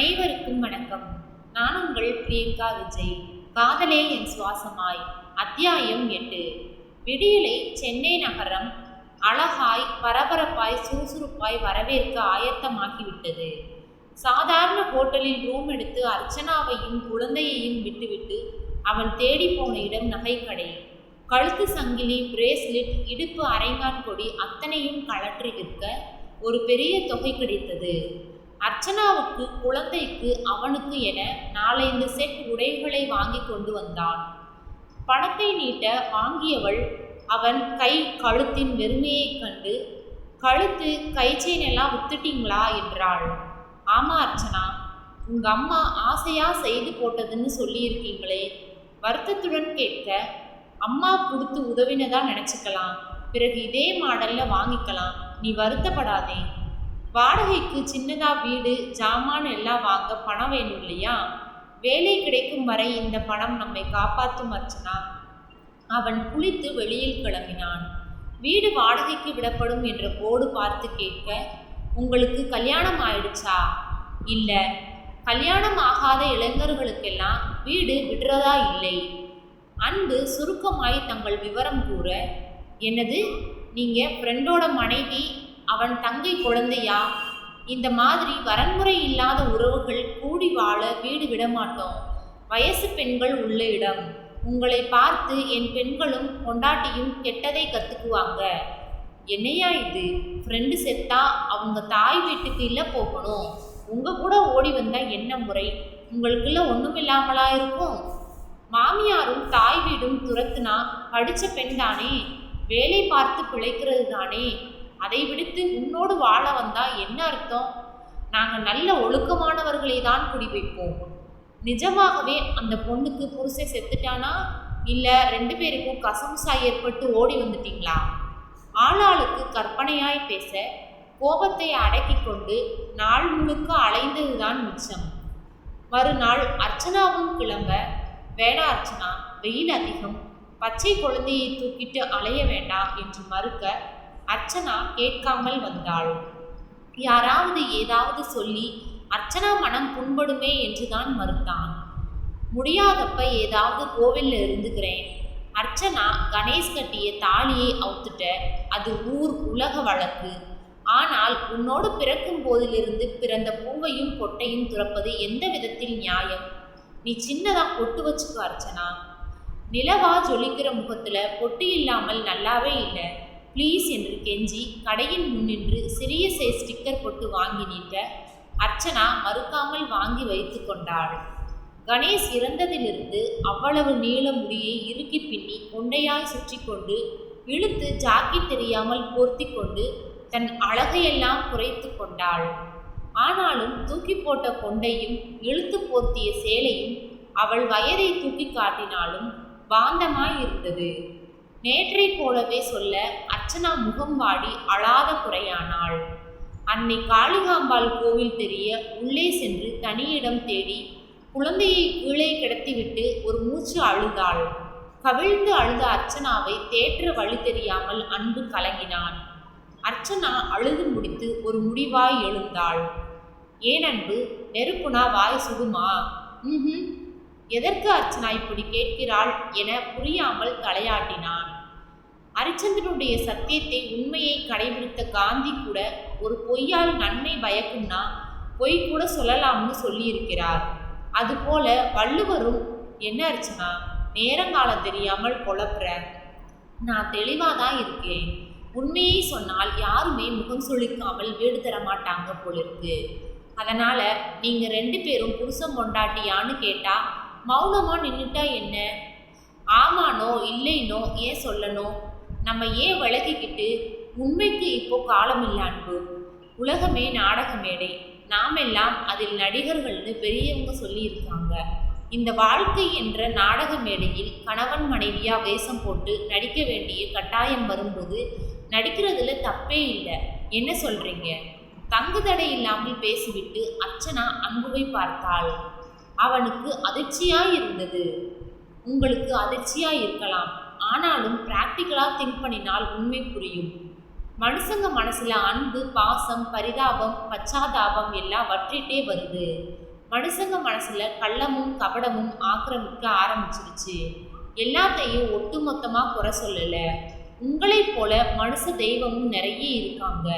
அனைவருக்கும் வணக்கம். நான் உங்கள் பிரியங்கா விஜய். காதலே என் சுவாசமாய். அத்தியாயம் எட்டு. விடியலை சென்னை நகரம் அழகாய் பரபரப்பாய் சுறுசுறுப்பாய் வரவேற்க ஆயத்தமாகிவிட்டது. சாதாரண ஹோட்டலில் ரூம் எடுத்து அர்ச்சனாவையும் குழந்தையையும் விட்டுவிட்டு அவன் தேடி போன இடம் நகைக்கடை. கழுத்து சங்கிலி பிரேஸ்லெட் இடுப்பு அரைங்கான் கொடி அத்தனையும் கழற்றி விற்க ஒரு பெரிய தொகை கிடைத்தது. அர்ச்சனாவுக்கு குழந்தைக்கு அவனுக்கு என நாலைந்து செட் உடைகளை வாங்கி கொண்டு வந்தான். பணத்தை நீட்ட வாங்கியவள் அவன் கை கழுத்தின் வெறுமையைக் கண்டு கழுத்து கை செயின் எல்லாம் வித்துட்டீங்களா? என்றாள். ஆமா அர்ச்சனா உங்க அம்மா ஆசையா செய்து போட்டதுன்னு சொல்லியிருக்கீங்களே. வருத்தத்துடன் கேட்க அம்மா கொடுத்து உதவினதா நினச்சிக்கலாம். பிறகு இதே மாடல்ல வாங்கிக்கலாம். நீ வருத்தப்படாதே. வாடகைக்கு சின்னதா வீடு ஜாமான் எல்லாம் வாங்க பணம் வேணும் இல்லையா? வேலை கிடைக்கும் வரை இந்த பணம் நம்மை காப்பாற்றும் அர்ச்சனா அவன் குளித்து வெளியில் கிளம்பினான். வீடு வாடகைக்கு விடப்படும் என்ற போர்டு பார்த்து கேட்க உங்களுக்கு கல்யாணம் ஆயிடுச்சா? இல்லை. கல்யாணம் ஆகாத இளைஞர்களுக்கெல்லாம் வீடு விடுறதா இல்லை? அன்பு சுருக்கமாய் தங்கள் விவரம் கூற என்னது? நீங்கள் ஃப்ரெண்டோட மனைவி அவன் தங்கை குழந்தையா? இந்த மாதிரி வரன்முறை இல்லாத உறவுகள் கூடி வாழ வீடு விடமாட்டோம். வயசு பெண்கள் உள்ள இடம். உங்களை பார்த்து என் பெண்களும் கொண்டாட்டியும் கெட்டதை கற்றுக்குவாங்க என்னையா இது? ஃப்ரெண்டு செத்தா அவங்க தாய் வீட்டுக்கு இல்லை போகணும். உங்கள் கூட ஓடி வந்தால் என்ன முறை? உங்களுக்குள்ள ஒன்றும் இல்லாமலா இருக்கும்? மாமியாரும் தாய் வீடும் துரத்துனா படித்த பெண் தானே? வேலை பார்த்து பிழைக்கிறது தானே? அதை விடுத்து உன்னோடு வாழ வந்தா என்ன அர்த்தம்? நாங்கள் நல்ல ஒழுக்கமானவர்களை தான் குடி வைப்போம் நிஜமாகவே அந்த பொண்ணுக்கு புருஷை செத்துட்டானா? இல்லை ரெண்டு பேருக்கும் கசமுசா ஏற்பட்டு ஓடி வந்துட்டீங்களா? ஆளாளுக்கு கற்பனையாய் பேச கோபத்தை அடக்கி கொண்டு நாள் முழுக்க அலைந்ததுதான் மிச்சம். மறுநாள் அர்ச்சனாவும் கிளம்ப வேடா அர்ச்சனா வெயில் அதிகம் பச்சை குழந்தையை தூக்கிட்டு அலைய வேண்டாம் என்று மறுக்க அர்ச்சனா கேட்காமல் வந்தாள். யாராவது ஏதாவது சொல்லி அர்ச்சனா மனம் புண்படுமே என்றுதான் மறுத்தான். முடியாதப்ப ஏதாவது கோவில்ல இருந்துக்கிறேன். அர்ச்சனா கணேஷ் கட்டிய தாலியை அவுத்துட்ட அது ஊர் உலக வழக்கு. ஆனால் உன்னோடு பிறக்கும் போதிலிருந்து பிறந்த பூவையும் பொட்டையும் துறப்பது எந்த விதத்தில் நியாயம்? நீ சின்னதா பொட்டு வச்சுக்கோ அர்ச்சனா. நிலவா ஜொலிக்கிற முகத்துல பொட்டு இல்லாமல் நல்லாவே இல்லை. ப்ளீஸ் என்று கெஞ்சி கடையின் முன்னின்று சிறிய சைஸ் ஸ்டிக்கர் போட்டு வாங்கி நீட்ட அர்ச்சனா மறுக்காமல் வாங்கி வைத்து கொண்டாள். கணேஷ் இறந்ததிலிருந்து அவ்வளவு நீள முடியை இறுக்கி பின்னி கொண்டையாய் சுற்றி கொண்டு இழுத்து ஜாக்கி தெரியாமல் போர்த்தி கொண்டு தன் அழகையெல்லாம் குறைத்து கொண்டாள். ஆனாலும் தூக்கி போட்ட கொண்டையும் இழுத்து போர்த்திய சேலையும் அவள் வயதை தூக்கி காட்டினாலும் பாந்தமாய் இருந்தது. நேற்றை போலவே சொல்ல அர்ச்சனா முகம் வாடி அழாத குறையானாள். அன்னை காளிகாம்பாள் கோவில் தெரிய உள்ளே சென்று தனியிடம் தேடி குழந்தையை கீழே கிடத்திவிட்டு ஒரு மூச்சு அழுதாள். கவிழ்ந்து அழுத அர்ச்சனாவை தேற்ற வழி தெரியாமல் அன்பு கலங்கினான். அர்ச்சனா அழுது முடித்து ஒரு முடிவாய் எழுந்தாள். ஏனன்பு நெருப்புனா வாய் சுடுமா? ம் எதற்கு அர்ச்சனா இப்படி கேட்கிறாள் என புரியாமல் தலையாட்டினான். அரிச்சந்திரனுடைய சத்தியத்தை உண்மையை கடைபிடித்த காந்தி கூட ஒரு பொய்யால் நன்மை பயக்கும்னா பொய் கூட சொல்லலாம்னு சொல்லியிருக்கிறார். அதுபோல வள்ளுவரும் என்ன அர்ச்சனா நேரங்காலம் தெரியாமல் குழப்புற நான் தெளிவாக தான் இருக்கேன். உண்மையை சொன்னால் யாருமே முகம் சுளிக்காமல் வீடு தர மாட்டாங்க போல இருக்கு அதனால நீங்க ரெண்டு பேரும் புருஷன் கொண்டாட்டியான்னு கேட்டா மௌனமாக நின்றுட்டா என்ன? ஆமானோ இல்லைனோ ஏன் சொல்லணும் நம்ம ஏன் விளக்கிக்கிட்டு உண்மைக்கு இப்போ காலம் இல்ல அன்பு. உலகமே நாடக மேடை நாமெல்லாம் அதில் நடிகர்கள்னு பெரியவங்க சொல்லியிருக்காங்க. இந்த வாழ்க்கை என்ற நாடக மேடையில் கணவன் மனைவியா வேஷம் போட்டு நடிக்க வேண்டிய கட்டாயம் வரும்போது நடிக்கிறதுல தப்பே இல்லை. என்ன சொல்றீங்க? தங்கு தடை இல்லாமல் பேசிவிட்டு அர்ச்சனா அன்புவை பார்த்தாள். அவனுக்கு அதிர்ச்சியாய் இருந்தது உங்களுக்கு அதிர்ச்சியாய் இருக்கலாம் ஆனாலும் ப்ராக்டிக்கலாக திங்க் பண்ணினால் உண்மை புரியும். மனுஷங்க மனசில் அன்பு பாசம் பரிதாபம் பச்சாதாபம் எல்லாம் வற்றிட்டே வருது. மனுஷங்க மனசில் கள்ளமும் கபடமும் ஆக்கிரமிக்க ஆரம்பிச்சிடுச்சு எல்லாத்தையும் ஒட்டுமொத்தமாக குறை சொல்லலை. உங்களைப் போல மனுஷ தெய்வமும் நிறைய இருக்காங்க.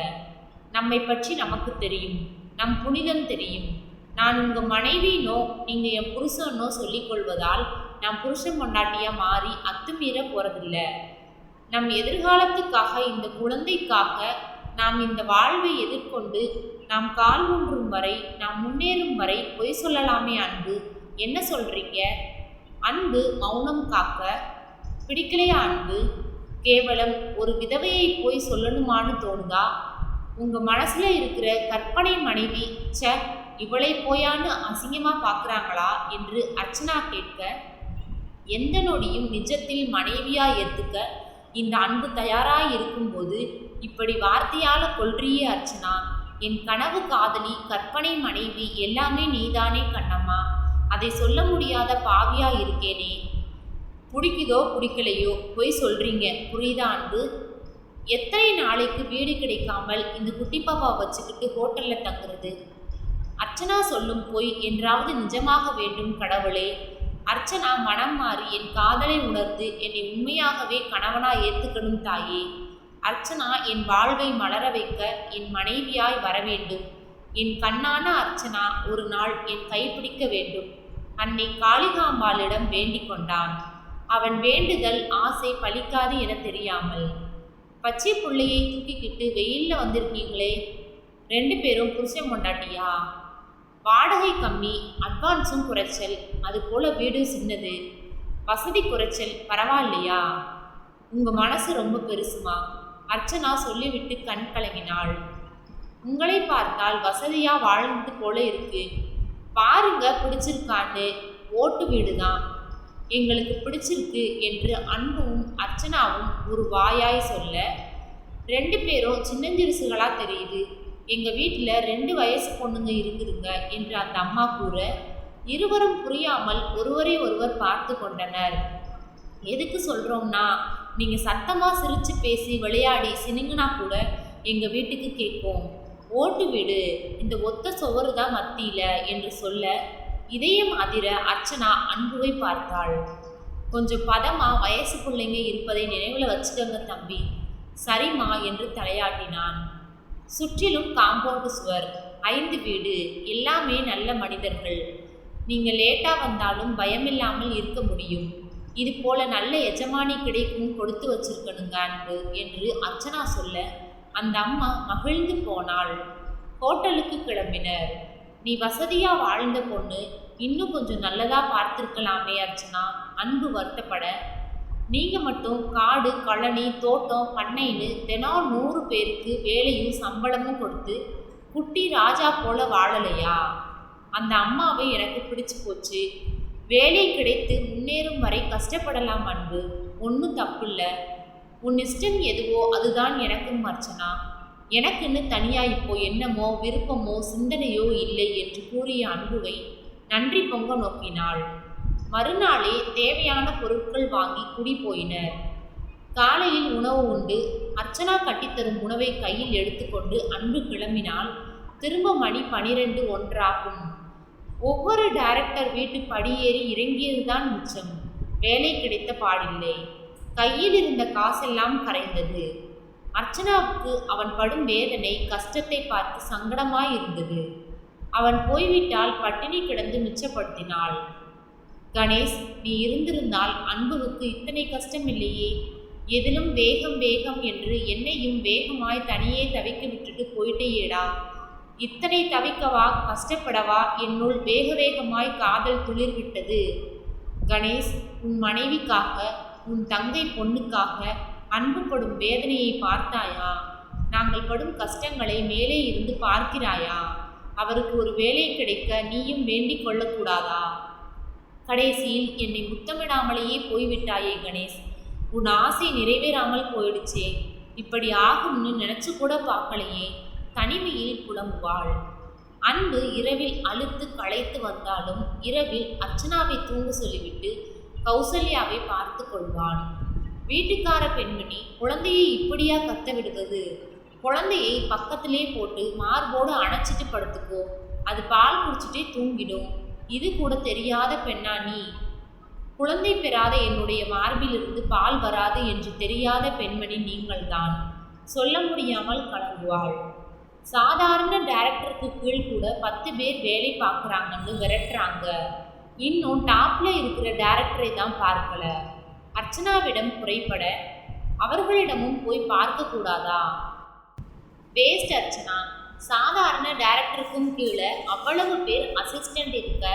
நம்மை பற்றி நமக்கு தெரியும். நம் புனிதம் தெரியும். நான் உங்கள் மனைவினோ நீங்கள் என் புருஷனோ சொல்லிக்கொள்வதால் நான் புருஷன் கொண்டாட்டியாக மாறி அத்துமீற போகிறதில்ல நம் எதிர்காலத்துக்காக இந்த குழந்தைக்காக நாம் இந்த வாழ்வை எதிர்கொண்டு நாம் கால் ஊன்றும் வரை நாம் முன்னேறும் வரை பொய் சொல்லலாமே அன்பு. என்ன சொல்கிறீங்க அன்பு மௌனம் காக்க பிடிக்கலையா அன்பு? கேவலம் ஒரு விதவையை போய் சொல்லணுமான்னு தோணுதா? உங்கள் மனசில் இருக்கிற கற்பனை மனைவி ச இவளை போயான்னு அசிங்கமாக பார்க்குறாங்களா என்று அர்ச்சனா கேட்க எந்த நொடியும் நிஜத்தில் மனைவியா ஏற்றுக்க இந்த அன்பு தயாராக இருக்கும்போது இப்படி வார்த்தையால் கொள்றியே அர்ச்சனா. என் கனவு காதலி கற்பனை மனைவி எல்லாமே நீதானே கண்ணம்மா. அதை சொல்ல முடியாத பாவியா இருக்கேனே. பிடிக்குதோ பிடிக்கலையோ போய் சொல்றீங்க புரியுதா அன்பு? எத்தனை நாளைக்கு வீடு கிடைக்காமல் இந்த குட்டி பாப்பா வச்சுக்கிட்டு ஹோட்டலில் தங்குறது? அர்ச்சனா சொல்லும் பொய் என்றாவது நிஜமாக வேண்டும் கடவுளே. அர்ச்சனா மனம் மாறி என் காதலை உணர்ந்து என்னை உண்மையாகவே கணவனா ஏற்றுக்கணும் தாயே. அர்ச்சனா என் வாழ்வை மலர வைக்க என் மனைவியாய் வர வேண்டும் என் கண்ணான அர்ச்சனா ஒரு நாள் என் கைப்பிடிக்க வேண்டும். அன்னை காளிகாம்பாளிடம் வேண்டிக் கொண்டான். அவன் வேண்டுதல் ஆசை பலிக்காது என தெரியாமல். பச்சை பிள்ளையை தூக்கிக்கிட்டு வெயிலில் வந்திருக்கீங்களே. ரெண்டு பேரும் புருஷன் கொண்டாட்டியா வாடகை கம்மி அட்வான்ஸும் குறைச்சல் அது போல வீடு சின்னது. வசதி குறைச்சல் பரவாயில்லையா? உங்க மனசு ரொம்ப பெருசுமா? அர்ச்சனா சொல்லிவிட்டு கண் கலங்கினாள். உங்களை பார்த்தால் வசதியா வாழ்ந்தது போல இருக்கு. பாருங்க பிடிச்சிருக்கான்னு ஓட்டு வீடு தான் எங்களுக்கு பிடிச்சிருக்கு என்று அன்பும் அர்ச்சனாவும் ஒரு வாயாய் சொல்ல ரெண்டு பேரும் சின்னஞ்சிறுசுகளா தெரியுது. எங்கள் வீட்டில் ரெண்டு வயசு பொண்ணுங்க இருக்குதுங்க என்று அந்த அம்மா கூற இருவரும் புரியாமல் ஒருவரை ஒருவர் பார்த்து கொண்டனர். எதுக்கு சொல்கிறோம்னா நீங்கள் சத்தமாக சிரித்து பேசி விளையாடி சினிங்கினா கூட எங்கள் வீட்டுக்கு கேட்கும் ஓட்டு வீடு இந்த ஒத்த சுவரு தான் மத்தியில் என்று சொல்ல இதயம் அதிர அர்ச்சனா அன்புவை பார்த்தாள். கொஞ்சம் பதமாக வயசு பிள்ளைங்க இருப்பதை நினைவில் வச்சுக்கோங்க தம்பி. சரிம்மா என்று தலையாட்டினான். சுற்றிலும் காம்பவுண்டு சுவர் ஐந்து வீடு எல்லாமே நல்ல மனிதர்கள். நீங்கள் லேட்டாக வந்தாலும் பயமில்லாமல் இருக்க முடியும். இது போல நல்ல எஜமானி கிடைக்கும் கொடுத்து வச்சிருக்கணுங்க அன்பு என்று அர்ச்சனா சொல்ல அந்த அம்மா மகிழ்ந்து போனாள். ஹோட்டலுக்கு கிளம்பினர். நீ வசதியாக வாழ்ந்த பொண்ணு இன்னும் கொஞ்சம் நல்லதாக பார்த்துருக்கலாமே அர்ச்சனா அன்பு வருத்தப்பட நீங்கள் மட்டும் காடு கழனி தோட்டம் பண்ணைன்னு தினம் நூறு பேருக்கு வேலையும் சம்பளமும் கொடுத்து குட்டி ராஜா போல வாழலையா? அந்த அம்மாவை எனக்கு பிடிச்சு போச்சு. வேலை கிடைத்து முன்னேறும் வரை கஷ்டப்படலாம் அன்பு. ஒன்றும் தப்பில்லை. உன் இஷ்டம் எதுவோ அதுதான் எனக்கும் அர்ச்சனா. எனக்குன்னு தனியா இப்போ என்னமோ விருப்பமோ சிந்தனையோ இல்லை என்று கூறிய அன்புவை நன்றி பொங்க நோக்கினாள். மறுநாளே தேவையான பொருட்கள் வாங்கி குடி போயினர் காலையில் உணவு உண்டு அர்ச்சனா கட்டித்தரும் உணவை கையில் எடுத்துக்கொண்டு அன்பு கிளம்பினால் திரும்ப மணி பனிரெண்டு ஒன்றாகும். ஒவ்வொரு டைரக்டர் வீட்டு படியேறி இறங்கியதுதான் மிச்சம். வேலை கிடைத்த பாடில்லை. கையில் இருந்த காசெல்லாம் கரைந்தது. அர்ச்சனாவுக்கு அவன் படும் வேதனை கஷ்டத்தை பார்த்து சங்கடமாய் இருந்தது. அவன் போய்விட்டால் பட்டினி கிடந்து மிச்சப்படுத்தினாள். கணேஷ் நீ இருந்திருந்தால் அன்புவுக்கு இத்தனை கஷ்டம் இல்லையே. எதிலும் வேகம் வேகம் என்று என்னையும் வேகமாய் தனியே தவிக்க விட்டுட்டு போயிட்டேயேடா. இத்தனை தவிக்கவா கஷ்டப்படவா என்னுள் வேக வேகமாய் காதல் துளிர்விட்டது. கணேஷ் உன் மனைவிக்காக உன் தங்கை பொண்ணுக்காக அன்புப்படும் வேதனையை பார்த்தாயா? நாங்கள் படும் கஷ்டங்களை மேலே இருந்து பார்க்கிறாயா? அவருக்கு ஒரு வேலை கிடைக்க நீயும் வேண்டிக் கொள்ளக்கூடாதா? கடைசியில் என்னை முத்தமிடாமலேயே போய்விட்டாயே கணேஷ். உன் ஆசை நிறைவேறாமல் போயிடுச்சே. இப்படி ஆகும்னு நினைச்சு கூட பார்க்கலையே. தனிமையில் புலம்புவாள். அன்பு இரவில் அழுத்து களைத்து வந்தாலும் இரவில் அர்ச்சனாவை தூங்க சொல்லிவிட்டு கௌசல்யாவை பார்த்து கொள்வான் வீட்டுக்கார பெண்மணி குழந்தையை இப்படியா கத்த விடுவது குழந்தையை பக்கத்திலே போட்டு மார்போடு அணைச்சிட்டு படுத்துக்கோ. அது பால் குடிச்சிட்டே தூங்கிடும். இது கூட தெரியாத பெண்ணா நீ? குழந்தை பெறாத என்னுடைய மார்பிலிருந்து பால் வராது என்று தெரியாத பெண்மணி நீங்கள்தான். சொல்ல முடியாமல் கலங்குவாள். சாதாரண டைரக்டருக்கு கீழ் கூட பத்து பேர் வேலை பார்க்குறாங்கன்னு விரட்டுறாங்க. இன்னும் டாப்பில் இருக்கிற டைரக்டரை தான் பார்க்கல. அர்ச்சனாவிடம் குறைபட அவர்களிடமும் போய் பார்க்கக்கூடாதா? வேஸ்ட் அர்ச்சனா சாதாரண டைரக்டருக்கும் கீழே அவ்வளவு பேர் அசிஸ்டண்ட் இருக்க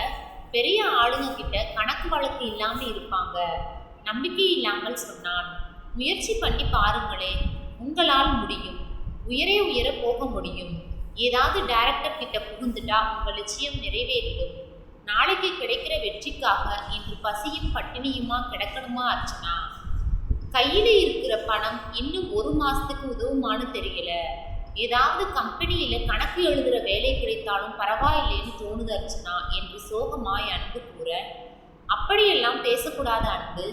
பெரிய ஆளுங்க கிட்ட கணக்கு வழக்கு இல்லாமல் இருப்பாங்க. நம்பிக்கை இல்லாமல் சொன்னான் முயற்சி பண்ணி பாருங்களேன் உங்களால் முடியும். உயரே உயர போக முடியும். ஏதாவது டைரக்டர் கிட்ட புகுந்துட்டா உங்கள் லட்சியம் நிறைவேறிடும். நாளைக்கு கிடைக்கிற வெற்றிக்காக இன்று பசியும் பட்டினியுமா கிடக்கணுமா அர்ச்சனா? கையில இருக்கிற பணம் இன்னும் ஒரு மாசத்துக்கு உதவுமான்னு தெரியல. ஏதாவது கம்பெனியில் கணக்கு எழுதுகிற வேலை கிடைத்தாலும் பரவாயில்லைன்னு தோணுது அர்ச்சனா என்று சோகமாய் அன்பு கூற அப்படியெல்லாம் பேசக்கூடாத அன்பு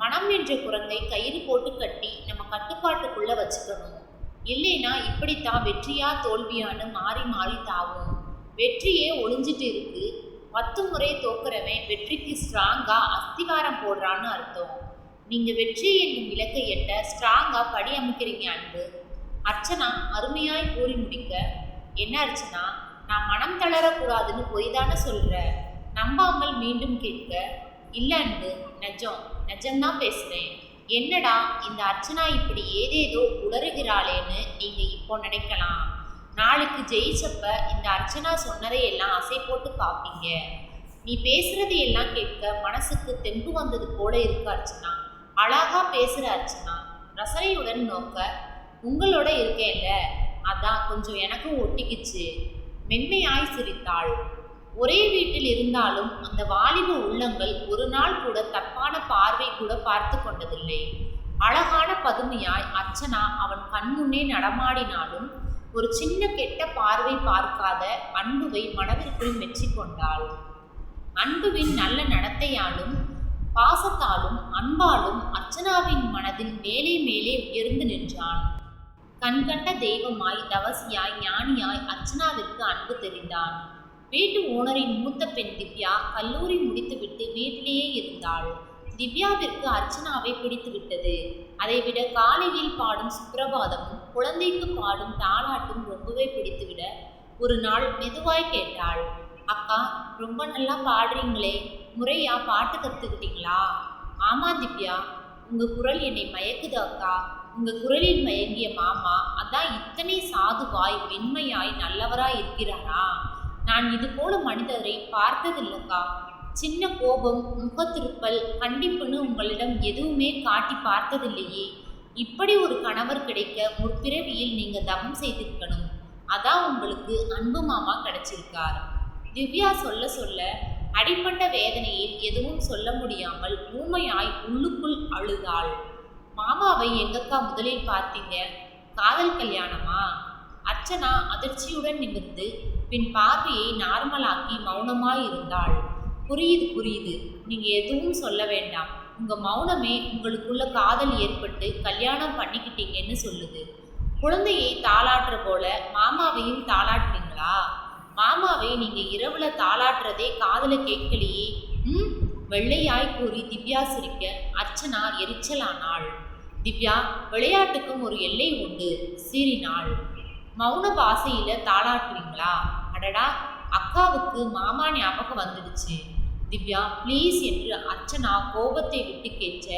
மனம் என்ற குரங்கை கயிறு போட்டு கட்டி நம்ம கட்டுப்பாட்டுக்குள்ள வச்சுக்கணும். இல்லைனா இப்படித்தான் வெற்றியா தோல்வியான்னு மாறி மாறி தாவும். வெற்றியே ஒளிஞ்சிட்டு இருக்கு. பத்து முறை தோக்குறவன் வெற்றிக்கு ஸ்ட்ராங்கா அஸ்திவாரம் போடுறான்னு அர்த்தம். நீங்க வெற்றி என்னும் இலக்கை எட்ட ஸ்ட்ராங்கா படி அமைக்கிறீங்க அன்பு. அர்ச்சனா அருமையாய் கூறி முடிக்க என்ன அர்ச்சனா நான் மனம் தளரக்கூடாதுன்னு பொய் தானே சொல்ற? நம்பாமல் மீண்டும் கேட்க இல்லைன்னு அன்பு நெஜம் நெஜம்தான் பேசுகிறேன் என்னடா இந்த அர்ச்சனா இப்படி ஏதேதோ உளறுகிறாளேன்னு நீங்கள் இப்போ நினைக்கலாம். நாளைக்கு ஜெயிச்சப்ப இந்த அர்ச்சனா சொன்னதை எல்லாம் அசை போட்டு பார்ப்பீங்க நீ பேசுறது எல்லாம் கேட்க மனசுக்கு தெம்பு வந்தது போல இருக்கு அர்ச்சனா. அழகா பேசுற அர்ச்சனா. ரசனையுடன் நோக்க உங்களோட இருக்கேன்ல அதான் கொஞ்சம் எனக்கும் ஒட்டிக்கிச்சு. மென்மையாய் சிரித்தாள். ஒரே வீட்டில் இருந்தாலும் அந்த வாலிப உள்ளங்கள் ஒரு நாள் கூட தப்பான பார்வை கூட பார்த்து கொண்டதில்லை. அழகான பதுமையாய் அர்ச்சனா அவன் கண்முன்னே நடமாடினாலும் ஒரு சின்ன கெட்ட பார்வை பார்க்காத அன்புவை மனதிற்குள் மெச்சிக்கொண்டாள் அன்புவின் நல்ல நடத்தையாலும் பாசத்தாலும் அன்பாலும் அர்ச்சனாவின் மனதில் மேலே மேலே உயர்ந்து நின்றான். கண்கண்ட தெய்வமாய் தவசியாய் ஞானியாய் அர்ச்சனாவிற்கு அன்பு தெரிந்தான் வீட்டு ஓனரின் மூத்த பெண் திவ்யா கல்லூரி முடித்துவிட்டு வீட்டிலேயே இருந்தாள். திவ்யாவிற்கு அர்ச்சனாவை பிடித்து விட்டது அதைவிட காலையில் பாடும் சுப்பிரபாதமும் குழந்தைக்கு பாடும் தாலாட்டும் ரொம்பவே பிடித்துவிட ஒரு நாள் மெதுவாய் கேட்டாள். அக்கா ரொம்ப நல்லா பாடுறீங்களே. முறையா பாட்டு கற்றுக்கிட்டீங்களா ஆமா திவ்யா. உங்க குரல் என்னை மயக்குது அக்கா. உங்க குரலில் மயங்கிய மாமா அதான் இத்தனை சாதுவாய் மென்மையாய் நல்லவராய் இருக்கிறாரா? நான் இது போல மனிதரை பார்த்ததில்லக்கா? சின்ன கோபம் முகத்திருப்பல் கண்டிப்புன்னு உங்களிடம் எதுவுமே காட்டி பார்த்ததில்லையே. இப்படி ஒரு கணவர் கிடைக்க முற்பிறவியில் நீங்க தவம் செய்திருக்கணும். அதான் உங்களுக்கு அன்பு மாமா கிடைச்சிருக்கார். திவ்யா சொல்ல சொல்ல அடிப்பட்ட வேதனையில் எதுவும் சொல்ல முடியாமல் ஊமையாய் உள்ளுக்குள் அழுதாள். மாமாவை எங்கக்கா முதலில் பார்த்தீங்க? காதல் கல்யாணமா? அர்ச்சனா அதிர்ச்சியுடன் நிமிர்ந்து பின் பார்வையை நார்மலாக்கி மௌனமாய் இருந்தாள். புரியுது புரியுது. நீங்க எதுவும் சொல்ல வேண்டாம். உங்க மௌனமே உங்களுக்குள்ள காதல் ஏற்பட்டு கல்யாணம் பண்ணிக்கிட்டீங்கன்னு சொல்லுது. குழந்தையை தாளாட்டுற போல மாமாவையும் தாளாட்டுறீங்களா மாமாவை நீங்க இரவுல தாளாட்டுறதே காதல கேட்கலையே. ம்? வெள்ளையாய் கூறி திவ்யா சிரிக்க அர்ச்சனா எரிச்சலானாள். திவ்யா விளையாட்டுக்கும் ஒரு எல்லை உண்டு. சீறினாள். மௌன பாசையில தாளாட்டுறீங்களா அடடா அக்காவுக்கு மாமா ஞாபகம் வந்துடுச்சு. திவ்யா ப்ளீஸ் என்று அர்ச்சனா கோபத்தை விட்டு கேட்க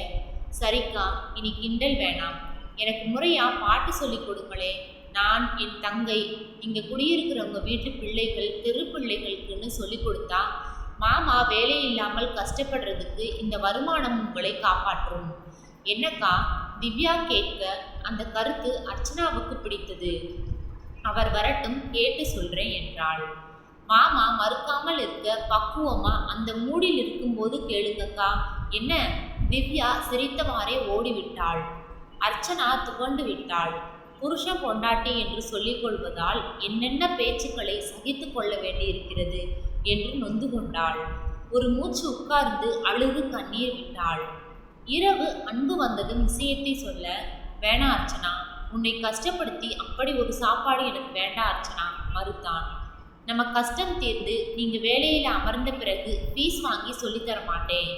சரிக்கா இனி கிண்டல் வேணாம். எனக்கு முறையா பாட்டு சொல்லி கொடுங்களே. நான் என் தங்கை இங்கே குடியிருக்கிறவங்க வீட்டு பிள்ளைகள் தெரு பிள்ளைகளுக்குன்னு சொல்லி கொடுத்தா மாமா வேலை இல்லாமல் கஷ்டப்படுறதுக்கு இந்த வருமானம் உங்களை காப்பாற்றும். என்னக்கா திவ்யா கேட்க அந்த கருத்து அர்ச்சனாவுக்கு பிடித்தது. அவர் வரட்டும் கேட்டு சொல்றேன் என்றாள். மாமா மறுக்காமல் இருக்க பக்குவமா அந்த மூடில் இருக்கும்போது கேளுங்கக்கா. என்ன? திவ்யா சிரித்தவாறே ஓடிவிட்டாள். அர்ச்சனா துவண்டு விட்டாள். புருஷன் பொண்டாட்டி என்று சொல்லிக் கொள்வதால் என்னென்ன பேச்சுக்களை சகித்து கொள்ள வேண்டியிருக்கிறது? என்று நொந்து கொண்டாள். ஒரு மூச்சு உட்கார்ந்து அழுது கண்ணீர் விட்டாள். இரவு அன்பு வந்ததும் விஷயத்தை சொல்ல வேணா அர்ச்சனா உன்னை கஷ்டப்படுத்தி அப்படி ஒரு சாப்பாடு எனக்கு வேண்டாம் அர்ச்சனா மறுத்தான். நம்ம கஷ்டம் தீர்ந்து நீங்க வேலையில அமர்ந்த பிறகு ஃபீஸ் வாங்கி சொல்லித்தர மாட்டேன்.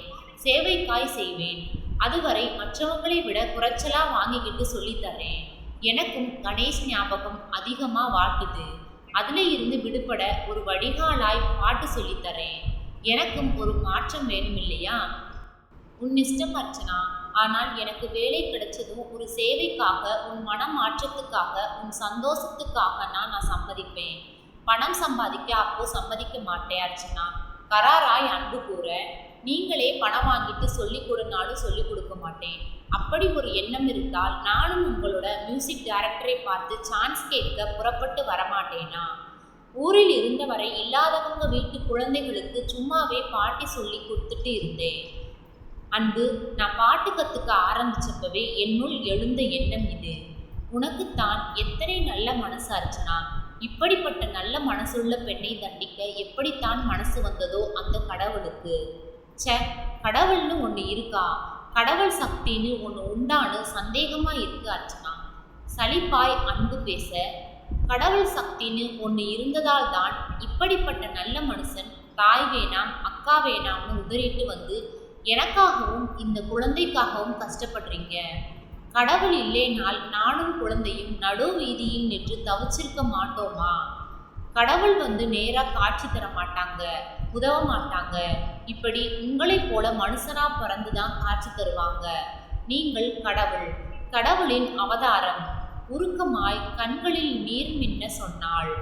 சேவைக்காய் செய்வேன். அதுவரை மற்றவங்களை விட குறைச்சலா வாங்கிக்கிட்டு சொல்லித்தரேன் எனக்கும் கணேஷ் ஞாபகம் அதிகமா வாட்டுது. அதுல இருந்து விடுபட ஒரு வடிகாலாய் பாட்டு சொல்லித்தரேன் எனக்கும் ஒரு மாற்றம் வேணும் இல்லையா உன் இஷ்டம் அர்ச்சனா ஆனால் எனக்கு வேலை கிடைச்சதும் ஒரு சேவைக்காக உன் மன மாற்றத்துக்காக உன் சந்தோஷத்துக்காக நான் நான் சம்மதிப்பேன். பணம் சம்பாதிக்க அப்போ சம்மதிக்க மாட்டேன் அர்ச்சனா. கராராய் அன்பு கூற நீங்களே பணம் வாங்கிட்டு சொல்லி கொடுனாலும் சொல்லி கொடுக்க மாட்டேன். அப்படி ஒரு எண்ணம் இருந்தால் நானும் உங்களோட மியூசிக் டைரக்டரை பார்த்து சான்ஸ் கேட்க புறப்பட்டு வரமாட்டேனா? ஊரில் இருந்தவரை இல்லாதவங்க வீட்டு குழந்தைகளுக்கு சும்மாவே பாட்டி சொல்லி கொடுத்துட்டு இருந்தேன். அன்பு நான் பாட்டு கற்றுக்க ஆரம்பிச்சப்பவே என்னுள் எழுந்த எண்ணம் இது. உனக்குத்தான் எத்தனை நல்ல மனசாச்சுனா இப்படிப்பட்ட நல்ல மனசுள்ள பெண்ணை தண்டிக்க எப்படித்தான் மனசு வந்ததோ அந்த கடவுளுக்கு. ச்சே கடவுள்னு ஒன்று இருக்கா? கடவுள் சக்தின்னு ஒன்று உண்டான்னு சந்தேகமாக இருக்கு அர்ச்சனா. சலிப்பாய் அன்பு பேச கடவுள் சக்தின்னு ஒன்று இருந்ததால் தான் இப்படிப்பட்ட நல்ல மனுஷன் தாய் வேணாம் அக்கா வேணாம்னு உதறிட்டு வந்து எனக்காகவும் இந்த குழந்தைக்காகவும் கஷ்டப்படுறீங்க. கடவுள் இல்லைனால் நானும் குழந்தையும் நடு வீதியில் நின்று தவிச்சிருக்க மாட்டோமா? கடவுள் வந்து நேராக காட்சி தர மாட்டாங்க உதவ மாட்டாங்க. இப்படி உங்களைப் போல மனுஷனா பிறந்து தான் காட்சி தருவாங்க. நீங்கள் கடவுள் கடவுளின் அவதாரம் உருக்கமாய் கண்களில் நீர் மின்ன சொன்னாள்.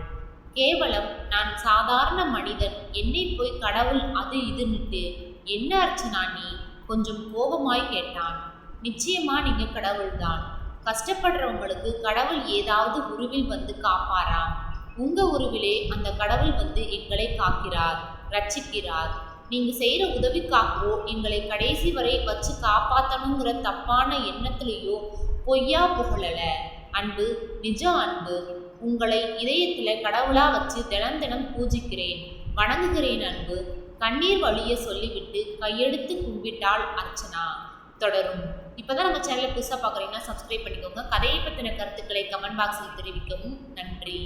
கேவலம் நான் சாதாரண மனிதன் என்னை போய் கடவுள் அது இதுன்னுட்டு என்ன அர்ச்சனா நீ? கொஞ்சம் கோபமாய் கேட்டான். நிச்சயமா நீங்க கடவுள்தான். கஷ்டப்படுறவங்களுக்கு கடவுள் ஏதாவது உருவில் வந்து காப்பாரா? உங்க உருவிலே அந்த கடவுள் வந்து எங்களை காக்கிறார் ரட்சிக்கிறார். நீங்க செய்யற உதவிக்காகவோ எங்களை கடைசி வரை வச்சு காப்பாத்தணுங்கிற தப்பான எண்ணத்திலேயோ பொய்யா புகழல. அன்பு நிஜ அன்பு. உங்களை இதயத்துல கடவுளா வச்சு தினம் தினம் பூஜிக்கிறேன். வணங்குகிறேன் அன்பு. கண்ணீர் வழிய சொல்லிவிட்டு கையெடுத்து கும்பிட்டாள் அர்ச்சனா. தொடரும். இப்போதான் நம்ம சேனலை புதுசாக பார்க்குறீங்கன்னா சப்ஸ்கிரைப் பண்ணிக்கோங்க. கதையை பற்றின கருத்துக்களை கமெண்ட் பாக்ஸில் தெரிவிக்கவும். நன்றி.